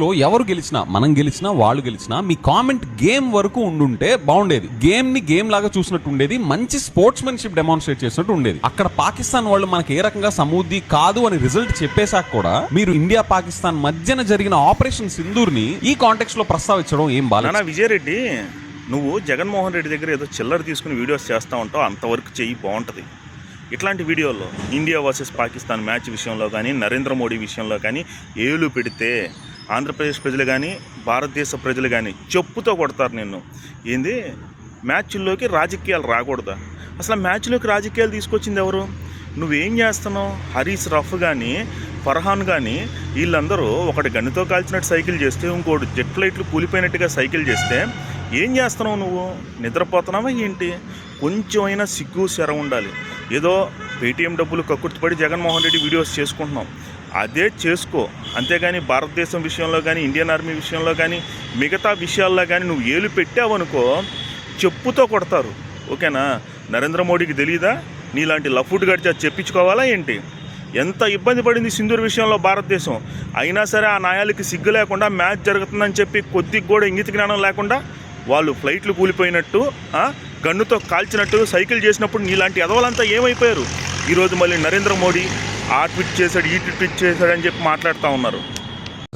లో ఎవరు గెలిచినా మనం గెలిచినా వాళ్ళు గెలిచినా మీ కామెంట్ గేమ్ వరకు ఉండుంటే బాగుండేది. గేమ్ని గేమ్ లాగా చూసినట్టు ఉండేది. మంచి స్పోర్ట్స్మెన్షిప్ డెమాన్స్ట్రేట్ చేసినట్టు ఉండేది. అక్కడ పాకిస్తాన్ వాళ్ళు మనకి ఏ రకంగా సమూది కాదు అని రిజల్ట్ చెప్పేశాక కూడా మీరు ఇండియా పాకిస్తాన్ మధ్యన జరిగిన ఆపరేషన్ సింధూర్ని ఈ కాంటెక్స్ట్లో ప్రస్తావించడం ఏం బాగా విజయరెడ్డి నువ్వు జగన్మోహన్ రెడ్డి దగ్గర ఏదో చిల్లర తీసుకుని వీడియోస్ చేస్తూ ఉంటావు అంతవరకు చెయ్యి బాగుంటుంది. ఇట్లాంటి వీడియోల్లో ఇండియా వర్సెస్ పాకిస్తాన్ మ్యాచ్ విషయంలో కానీ నరేంద్ర మోడీ విషయంలో కానీ ఏలు పెడితే ఆంధ్రప్రదేశ్ ప్రజలు కానీ భారతదేశ ప్రజలు కానీ చెప్పుతో కొడతారు నిన్ను. ఏంది? మ్యాచ్ల్లోకి రాజకీయాలు రాకూడదా? అసలు మ్యాచ్లోకి రాజకీయాలు తీసుకొచ్చింది ఎవరు? నువ్వేం చేస్తున్నావు? హరీష్ రఫ్ కానీ ఫర్హాన్ కానీ వీళ్ళందరూ ఒకటి గన్నుతో కాల్చినట్టు సైకిల్ చేస్తే ఇంకోటి జెట్ ఫ్లైట్లు కూలిపోయినట్టుగా సైకిల్ చేస్తే ఏం చేస్తున్నావు నువ్వు? నిద్రపోతున్నావా ఏంటి? కొంచెమైనా సిగ్గు శర ఉండాలి. ఏదో పేటీఎం డబ్బులు కక్కుర్తిపడి జగన్మోహన్ రెడ్డి వీడియోస్ చేసుకుంటున్నాం. అదే చేసుకో. అంతేగాని భారతదేశం విషయంలో కానీ ఇండియన్ ఆర్మీ విషయంలో కానీ మిగతా విషయాల్లో కానీ నువ్వు ఏలు పెట్టావనుకో చెప్పుతో కొడతారు. ఓకేనా? నరేంద్ర మోడీకి తెలియదా నీలాంటి లఫుట్ గడిచి అది చెప్పించుకోవాలా ఏంటి? ఎంత ఇబ్బంది పడింది సింధూర్ విషయంలో భారతదేశం. అయినా సరే ఆ న్యాయాలకి సిగ్గు లేకుండా మ్యాచ్ జరుగుతుందని చెప్పి కొద్దిగా కూడా ఇంగిత జ్ఞానం లేకుండా వాళ్ళు ఫ్లైట్లు కూలిపోయినట్టు గన్నుతో కాల్చినట్టు సైకిల్ చేసినప్పుడు నీలాంటి ఎదవలంతా ఏమైపోయారు? ఈరోజు మళ్ళీ నరేంద్ర మోడీ ఆ ట్విట్ చేశాడు ఈ ట్విట్ చేశాడు అని చెప్పి మాట్లాడుతూ ఉన్నారు.